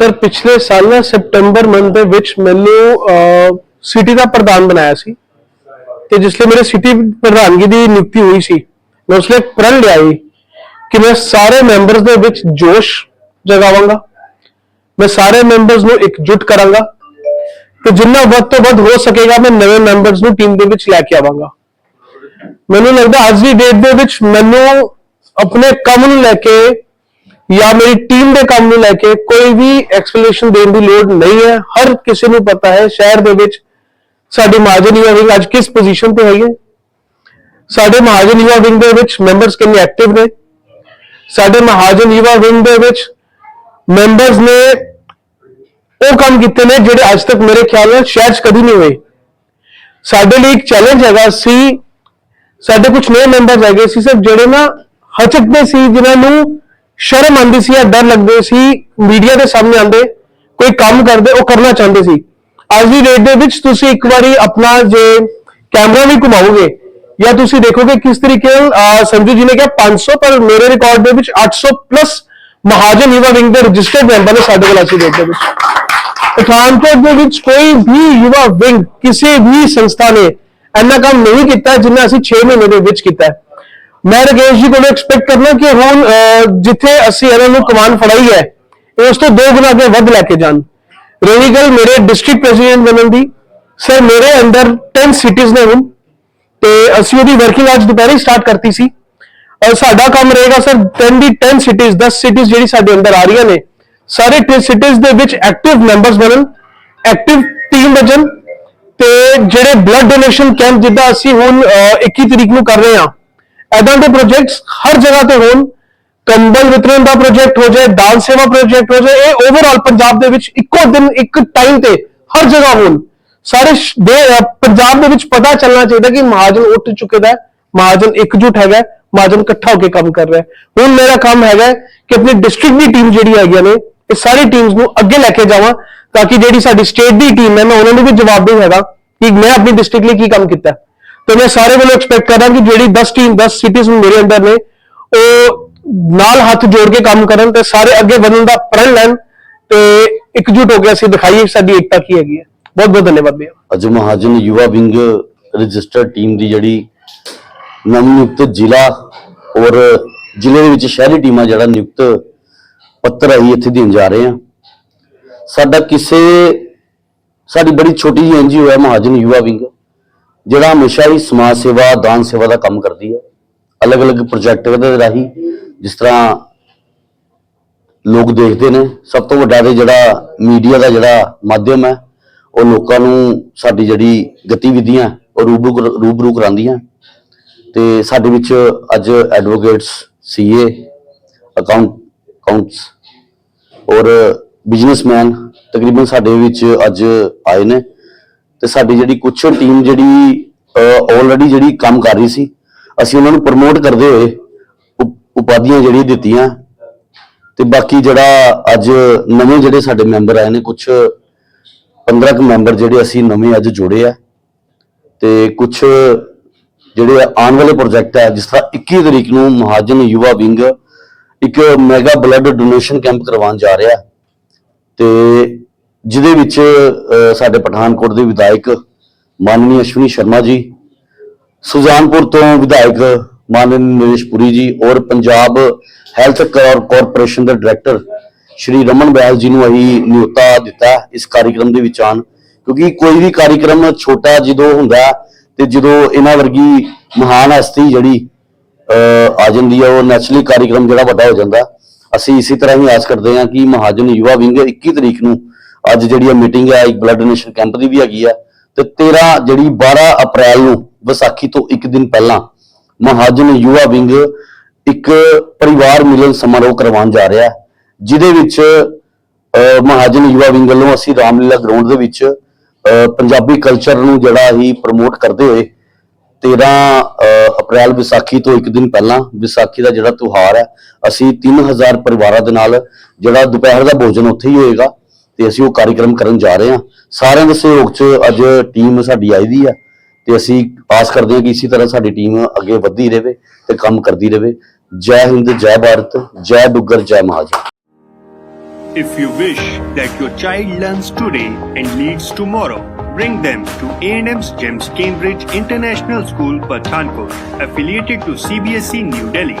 Sir, ਪਿਛਲੇ ਸਾਲ ਨਾ ਸਪਟੈਂਬਰ ਮੰਥ ਦੇ ਵਿੱਚ ਮੈਨੂੰ ਸਿਟੀ ਦਾ ਪ੍ਰਧਾਨ ਬਣਾਇਆ ਸੀ ਤੇ ਜਿਸ ਲਈ ਮੇਰੇ ਸਿਟੀ ਪ੍ਰਧਾਨਗੀ ਦੀ ਨਿਯੁਕਤੀ ਹੋਈ ਸੀ, ਮੈਂ ਉਸ ਲਈ ਪ੍ਰਣ ਲਿਆ ਕਿ ਮੈਂ ਸਾਰੇ ਮੈਂਬਰਸ ਦੇ ਵਿੱਚ ਜੋਸ਼ ਜਗਾਵਾਂਗਾ, ਮੈਂ ਸਾਰੇ ਮੈਂਬਰਸ ਨੂੰ ਇਕਜੁੱਟ ਕਰਾਂਗਾ ਤੇ ਜਿੰਨਾ ਵੱਧ ਤੋਂ ਵੱਧ ਹੋ ਸਕੇਗਾ, ਮੈਂ ਨਵੇਂ ਮੈਂਬਰਸ ਨੂੰ ਟੀਮ ਦੇ ਵਿੱਚ ਲੈ ਕੇ ਆਵਾਂਗਾ। ਮੈਨੂੰ ਲੱਗਦਾ ਅੱਜ ਦੀ ਡੇਟ ਦੇ ਵਿੱਚ ਮੈਨੂੰ ਆਪਣੇ ਕੰਮ ਨੂੰ ਲੈ ਕੇ ਜਾਂ ਮੇਰੀ ਟੀਮ ਦੇ ਕੰਮ ਨੂੰ ਲੈ ਕੇ ਕੋਈ ਵੀ ਐਕਸਪਲੇਨੇਸ਼ਨ ਦੇਣ ਦੀ ਲੋੜ ਨਹੀਂ ਹੈ ਹਰ ਕਿਸੇ ਨੂੰ ਪਤਾ ਹੈ ਸ਼ਹਿਰ ਦੇ ਵਿੱਚ ਸਾਡੀ ਮਹਾਜਨ ਯੁਵਾ ਵਿੰਗ ਅੱਜ ਕਿਸ ਪੋਜੀਸ਼ਨ ਤੇ ਹੈਗੀ ਹੈ ਸਾਡੇ ਮਹਾਜਨ ਯੁਵਾ ਵਿੰਗ ਦੇ ਵਿੱਚ ਮੈਂਬਰਸ ਕਿੰਨੇ ਐਕਟਿਵ ਨੇ ਸਾਡੇ ਮਹਾਜਨ ਯੁਵਾ ਵਿੰਗ ਦੇ ਵਿੱਚ ਮੈਂਬਰਸ ਨੇ ਉਹ ਕੰਮ ਕੀਤੇ ਨੇ ਜਿਹੜੇ ਅੱਜ ਤੱਕ ਮੇਰੇ ਖਿਆਲ ਨਾਲ ਸ਼ਹਿਰ 'ਚ ਕਦੀ ਨਹੀਂ ਹੋਏ ਸਾਡੇ ਲਈ ਇੱਕ ਚੈਲੰਜ ਹੈਗਾ ਸੀ ਸਾਡੇ ਕੁਝ ਨਵੇਂ ਮੈਂਬਰਸ ਹੈਗੇ ਸੀ ਸਰ ਜਿਹੜੇ ਨਾ ਹਚਕਦੇ ਸੀ ਜਿਨ੍ਹਾਂ ਨੂੰ ਸ਼ਰਮ ਆਉਂਦੀ ਸੀ ਜਾਂ ਡਰ ਲੱਗਦੇ ਸੀ ਮੀਡੀਆ ਦੇ ਸਾਹਮਣੇ ਆਉਂਦੇ, ਕੋਈ ਕੰਮ ਕਰਦੇ, ਉਹ ਕਰਨਾ ਚਾਹੁੰਦੇ ਸੀ ਅੱਜ ਦੀ ਡੇਟ ਦੇ ਵਿੱਚ ਤੁਸੀਂ ਇੱਕ ਵਾਰੀ ਆਪਣਾ ਜੇ ਕੈਮਰਾ ਵੀ ਘੁਮਾਓਗੇ, ਜਾਂ ਤੁਸੀਂ ਦੇਖੋਗੇ ਕਿਸ ਤਰੀਕੇ ਨਾਲ ਸੰਜੂ ਜੀ ਨੇ ਕਿਹਾ 500 ਪਰ ਮੇਰੇ ਰਿਕਾਰਡ ਦੇ ਵਿੱਚ 800 ਪਲੱਸ ਮਹਾਜਨ ਯੁਵਾ ਵਿੰਗ ਦੇ ਰਜਿਸਟਰਡ ਮੈਂਬਰ ਨੇ ਸਾਡੇ ਕੋਲ ਅੱਜ ਦੀ ਡੇਟ ਦੇ ਵਿੱਚ ਪਠਾਨਕੋਟ ਦੇ ਵਿੱਚ ਕੋਈ ਵੀ ਯੁਵਾ ਵਿੰਗ, ਕਿਸੇ ਵੀ ਸੰਸਥਾ ਨੇ ਇੰਨਾ ਕੰਮ ਨਹੀਂ ਕੀਤਾ ਜਿੰਨਾ ਅਸੀਂ 6 ਮਹੀਨੇ ਦੇ ਵਿੱਚ ਕੀਤਾ ਹੈ। ਮੈਂ ਰਕੇਸ਼ ਜੀ ਕੋਲੋਂ ਐਕਸਪੈਕਟ ਕਰਨਾ ਕਿ ਹੁਣ ਜਿੱਥੇ ਅਸੀਂ ਇਹਨਾਂ ਨੂੰ ਕਮਾਨ ਫੜਾਈ ਹੈ ਉਸ ਤੋਂ ਦੋ ਗੁਣਾ ਅੱਗੇ ਵੱਧ ਲੈ ਕੇ ਜਾਣ। ਰਹੀ ਗੱਲ ਮੇਰੇ ਡਿਸਟ੍ਰਿਕਟ ਪ੍ਰੈਜ਼ੀਡੈਂਟ ਬਣਨ ਦੀ। ਸਰ ਮੇਰੇ ਅੰਦਰ 10 ਸਿਟੀਜ਼ ਨੇ ਹੁਣ। ਤੇ ਅਸੀਂ ਉਹਦੀ ਵਰਕਿੰਗ ਅੱਜ ਦੁਪਹਿਰੇ ਸਟਾਰਟ ਕਰਤੀ ਸੀ। ਔਰ ਸਾਡਾ ਕੰਮ ਰਹੇਗਾ ਸਰ 10 ਦੀ 10 ਸਿਟੀਜ਼ 10 ਸਿਟੀਜ਼ ਜਿਹੜੀ ਸਾਡੇ ਅੰਦਰ ਆ ਰਹੀਆਂ ਨੇ। ਸਾਰੇ 10 ਸਿਟੀਜ਼ ਦੇ ਵਿੱਚ ਐਕਟਿਵ ਮੈਂਬਰਸ ਬਣਨ ਐਕਟਿਵ ਟੀਮ ਬਚਣ ਤੇ ਜਿਹੜੇ ਬਲੱਡ ਡੋਨੇਸ਼ਨ ਕੈਂਪ ਜਿੱਦਾਂ ਅਸੀਂ ਹੁਣ ਅਹ, 21 ਤਰੀਕ ਨੂੰ ਕਰ ਰਹੇ ਹਾਂ ਐਦਾਂ ਦੇ ਪ੍ਰੋਜੈਕਟਸ ਹਰ ਜਗ੍ਹਾ ਤੇ ਹੋਣ, ਕੰਬਲ ਵਿਤਰਨ ਦਾ ਪ੍ਰੋਜੈਕਟ ਹੋ ਜਾਏ ਦਾਨ ਸੇਵਾ ਪ੍ਰੋਜੈਕਟ ਹੋ ਜਾਏ, ਇਹ ਓਵਰਆਲ ਪੰਜਾਬ ਦੇ ਵਿੱਚ ਇੱਕੋ ਦਿਨ, ਇੱਕ ਟਾਈਮ ਤੇ ਹਰ ਜਗ੍ਹਾ ਹੋਣ। ਸਾਰੇ ਪੰਜਾਬ ਦੇ ਵਿੱਚ ਪਤਾ ਚੱਲਣਾ ਚਾਹੀਦਾ ਕਿ ਮਹਾਜਨ ਉੱਠ ਚੁੱਕੇ ਦਾ ਮਹਾਜਨ ਇਕਜੁੱਟ ਹੈਗਾ ਮਹਾਜਨ ਇਕੱਠਾ ਹੋ ਕੇ ਕੰਮ ਕਰ ਰਿਹਾ ਹੁਣ ਮੇਰਾ ਕੰਮ ਹੈਗਾ ਕਿ ਆਪਣੀ ਡਿਸਟ੍ਰਿਕਟ ਦੀ ਟੀਮ ਜਿਹੜੀ ਹੈਗੀਆਂ ਨੇ, ਇਹ ਸਾਰੀ ਟੀਮਸ ਨੂੰ ਅੱਗੇ ਲੈ ਕੇ ਜਾਵਾਂ, ਤਾਂ ਕਿ ਜਿਹੜੀ ਸਾਡੀ ਸਟੇਟ ਦੀ ਟੀਮ ਹੈ, ਮੈਂ ਉਹਨਾਂ ਨੂੰ ਵੀ ਜਵਾਬਦੇਹ ਹੈਗਾ ਕਿ ਮੈਂ ਆਪਣੀ ਡਿਸਟ੍ਰਿਕਟ ਲਈ ਕੀ ਕੰਮ ਕੀਤਾ ਤੇ ਮੈਂ ਸਾਰੇ ਵੱਲੋਂ ਐਕਸਪੈਕਟ ਕਰਦਾ ਕਿ ਜਿਹੜੀ 10 ਟੀਮ 10 ਸਿਟੀਜ਼ ਨੂੰ ਮੇਰੇ ਅੰਦਰ ਨੇ, ਉਹ ਨਾਲ ਹੱਥ ਜੋੜ ਕੇ ਕੰਮ ਕਰਨ ਤੇ ਸਾਰੇ ਅੱਗੇ ਵਧਣ ਦਾ ਪ੍ਰਣ ਲੈਣ ਤੇ ਇਕਜੁੱਟ ਹੋ ਕੇ ਅਸੀਂ ਦਿਖਾਈਏ ਸਾਡੀ ਏਕਤਾ ਕੀ ਹੈਗੀ ਹੈ। ਬਹੁਤ ਬਹੁਤ ਧੰਨਵਾਦ ਭਈਆ। ਅੱਜ Mahajan Yuva wing registered team ਦੀ ਜਿਹੜੀ ਨਵਨਿਯੁਕਤ ਜ਼ਿਲ੍ਹਾ ਔਰ ਜ਼ਿਲ੍ਹੇ ਦੇ ਵਿੱਚ ਸ਼ਹਿਰੀ ਟੀਮਾਂ ਜਿਹੜਾ ਨਿਯੁਕਤ ਪੱਤਰ ਆਈ ਇੱਥੇ ਦੇਣ ਜਾ ਰਹੇ ਆ ਸਾਡਾ ਕਿਸੇ, ਸਾਡੀ ਬੜੀ ਛੋਟੀ ਜਿਹੀ ਐਨਜੀਓ ਹੈ ਮਹਾਜਨ ਯੁਵਾ ਵਿੰਗ। ਜਿਹੜਾ ਹਮੇਸ਼ਾ ਹੀ ਸਮਾਜ ਸੇਵਾ, ਦਾਨ ਸੇਵਾ ਦਾ ਕੰਮ ਕਰਦੀ ਹੈ। ਅਲੱਗ-ਅਲੱਗ ਪ੍ਰੋਜੈਕਟ ਦੇ ਰਾਹੀਂ ਜਿਸ ਤਰ੍ਹਾਂ ਲੋਕ ਦੇਖਦੇ ਨੇ, ਸਭ ਤੋਂ ਵੱਡਾ ਤੇ ਜਿਹੜਾ ਮੀਡੀਆ ਦਾ ਜਿਹੜਾ ਮਾਧਿਅਮ ਹੈ, ਉਹ ਲੋਕਾਂ ਨੂੰ ਸਾਡੀ ਜਿਹੜੀ ਗਤੀਵਿਧੀਆਂ, ਉਹ ਰੂਬਰੂ ਰੂਬਰੂ ਕਰਾਉਂਦੀਆਂ। ਤੇ ਸਾਡੇ ਵਿੱਚ ਅੱਜ ਐਡਵੋਕੇਟਸ ਸੀਏ ਅਕਾਊਂਟ ਅਕਾਊਂਟਸ ਔਰ ਬਿਜ਼ਨਸਮੈਨ ਤਕਰੀਬਨ ਸਾਡੇ ਵਿੱਚ ਅੱਜ ਆਏ ਨੇ। ਤੇ ਸਾਡੀ ਜਿਹੜੀ ਕੁਛ ਟੀਮ ਜਿਹੜੀ ਆਲਰੇਡੀ ਜਿਹੜੀ ਕੰਮ ਕਰ ਰਹੀ ਸੀ, ਅਸੀਂ ਉਹਨਾਂ ਨੂੰ ਪ੍ਰਮੋਟ ਕਰਦੇ ਹੋਏ ਉਪ- ਉਪਾਧੀਆਂ ਜਿਹੜੀ ਦਿੱਤੀਆਂ। ਤੇ ਬਾਕੀ ਜਿਹੜਾ ਅੱਜ ਨਵੇਂ ਜਿਹੜੇ ਸਾਡੇ ਮੈਂਬਰ ਆਏ ਨੇ ਕੁਝ 15 ਕੁ ਮੈਂਬਰ ਜਿਹੜੇ ਅਸੀਂ ਨਵੇਂ ਅੱਜ ਜੋੜੇ ਆ। ਤੇ ਕੁਝ ਜਿਹੜੇ ਆਉਣ ਵਾਲੇ ਪ੍ਰੋਜੈਕਟ ਹੈ ਜਿਸ ਤਰ੍ਹਾਂ 21 ਤਰੀਕ ਨੂੰ ਮਹਾਜਨ ਯੁਵਾ ਵਿੰਗ ਇੱਕ ਮੈਗਾ ਬਲੱਡ ਡੋਨੇਸ਼ਨ ਕੈਂਪ ਕਰਵਾਉਣ ਜਾ ਰਿਹਾ। ਹੈ ਤੇ ਜਿਹਦੇ ਵਿੱਚ ਸਾਡੇ ਪਠਾਨਕੋਟ ਦੇ ਵਿਧਾਇਕ ਮਾਨਨੀ ਅਸ਼ਵਨੀ ਸ਼ਰਮਾ ਜੀ, ਸੁਜਾਨਪੁਰ ਤੋਂ ਵਿਧਾਇਕ ਮਾਨਨੀ ਨਰੇਸ਼ ਪੁਰੀ ਜੀ ਔਰ ਪੰਜਾਬ ਹੈਲਥ ਕਾਰਪੋਰੇਸ਼ਨ ਦੇ ਡਾਇਰੈਕਟਰ ਸ਼੍ਰੀ ਰਮਨ ਬੈਲ ਜੀ ਨੂੰ ਅਸੀਂ ਨਿਯੁਕਤਾ ਦਿੱਤਾ ਇਸ ਕਾਰਜਕ੍ਰਮ ਦੇ ਵਿੱਚ ਆਣ ਕਿਉਂਕਿ ਕੋਈ ਵੀ ਕਾਰਜਕ੍ਰਮ ਛੋਟਾ ਜਦੋਂ ਹੁੰਦਾ ਤੇ ਜਦੋਂ ਇਹਨਾਂ ਵਰਗੀ ਮਹਾਨ ਹਸਤੀ ਜਿਹੜੀ ਆ ਜਾਂਦੀ ਹੈ, ਉਹ ਨੈਚੁਰਲੀ ਕਾਰਜਕ੍ਰਮ ਜਿਹੜਾ ਵੱਡਾ ਹੋ ਜਾਂਦਾ, ਅਸੀਂ ਇਸੇ ਤਰ੍ਹਾਂ ਹੀ ਆਸ ਕਰਦੇ ਹਾਂ ਕਿ ਮਹਾਜਨ ਯੁਵਾ ਵਿੰਗ 21 ਤਰੀਕ ਨੂੰ ਅੱਜ ਜਿਹੜੀ ਇਹ ਮੀਟਿੰਗ ਹੈ ਇੱਕ ਬਲੱਡ ਡੋਨੇਸ਼ਨ ਕੈਂਪ ਦੀ ਵੀ ਹੈਗੀ ਆ, ਤੇ 13 ਜਿਹੜੀ 12 ਅਪ੍ਰੈਲ ਨੂੰ ਵਿਸਾਖੀ ਤੋਂ ਇੱਕ ਦਿਨ ਪਹਿਲਾਂ ਮਹਾਜਨ ਯੁਵਾ ਵਿੰਗ ਇੱਕ ਪਰਿਵਾਰ ਮਿਲਨ ਸਮਾਰੋਹ ਕਰਵਾਉਣ ਜਾ ਰਿਹਾ ਜਿਹਦੇ ਵਿੱਚ ਮਹਾਜਨ ਯੁਵਾ ਵਿੰਗ ਵੱਲੋਂ ਅਸੀਂ ਰਾਮਲੀਲਾ ਗਰਾਊਂਡ ਦੇ ਵਿੱਚ ਪੰਜਾਬੀ ਕਲਚਰ ਨੂੰ ਜਿਹੜਾ ਹੀ ਪ੍ਰਮੋਟ ਕਰਦੇ ਹੋਏ 13 ਅਪ੍ਰੈਲ ਵਿਸਾਖੀ ਤੋਂ ਇੱਕ ਦਿਨ ਪਹਿਲਾਂ ਵਿਸਾਖੀ ਦਾ ਜਿਹੜਾ ਤਿਉਹਾਰ ਹੈ, ਅਸੀਂ 3000 ਪਰਿਵਾਰਾਂ ਦੇ ਨਾਲ ਜਿਹੜਾ ਦੁਪਹਿਰ ਦਾ ਭੋਜਨ ਉੱਥੇ ਹੀ ਹੋਏਗਾ ਤੇ ਅਸੀਂ ਉਹ ਕਾਰਜਕ੍ਰਮ ਕਰਨ ਜਾ ਰਹੇ ਹਾਂ ਸਾਰਿਆਂ ਦੇ ਸਹਿਯੋਗ 'ਚ ਅੱਜ ਟੀਮ ਸਾਡੀ ਆਈ ਦੀ ਹੈ ਤੇ ਅਸੀਂ ਆਸ ਕਰਦੇ ਹਾਂ ਕਿ ਇਸੇ ਤਰ੍ਹਾਂ ਸਾਡੀ ਟੀਮ ਅੱਗੇ ਵਧਦੀ ਰਹੇ ਤੇ ਕੰਮ ਕਰਦੀ ਰਹੇ ਜੈ ਹਿੰਦ ਜੈ ਭਾਰਤ ਜੈ ਦੁੱਗਰ ਜੈ Mahajan If you wish that your child learns today and leads tomorrow, bring them to A&M's Gems Cambridge International School, Pathankot, affiliated to CBSE New Delhi.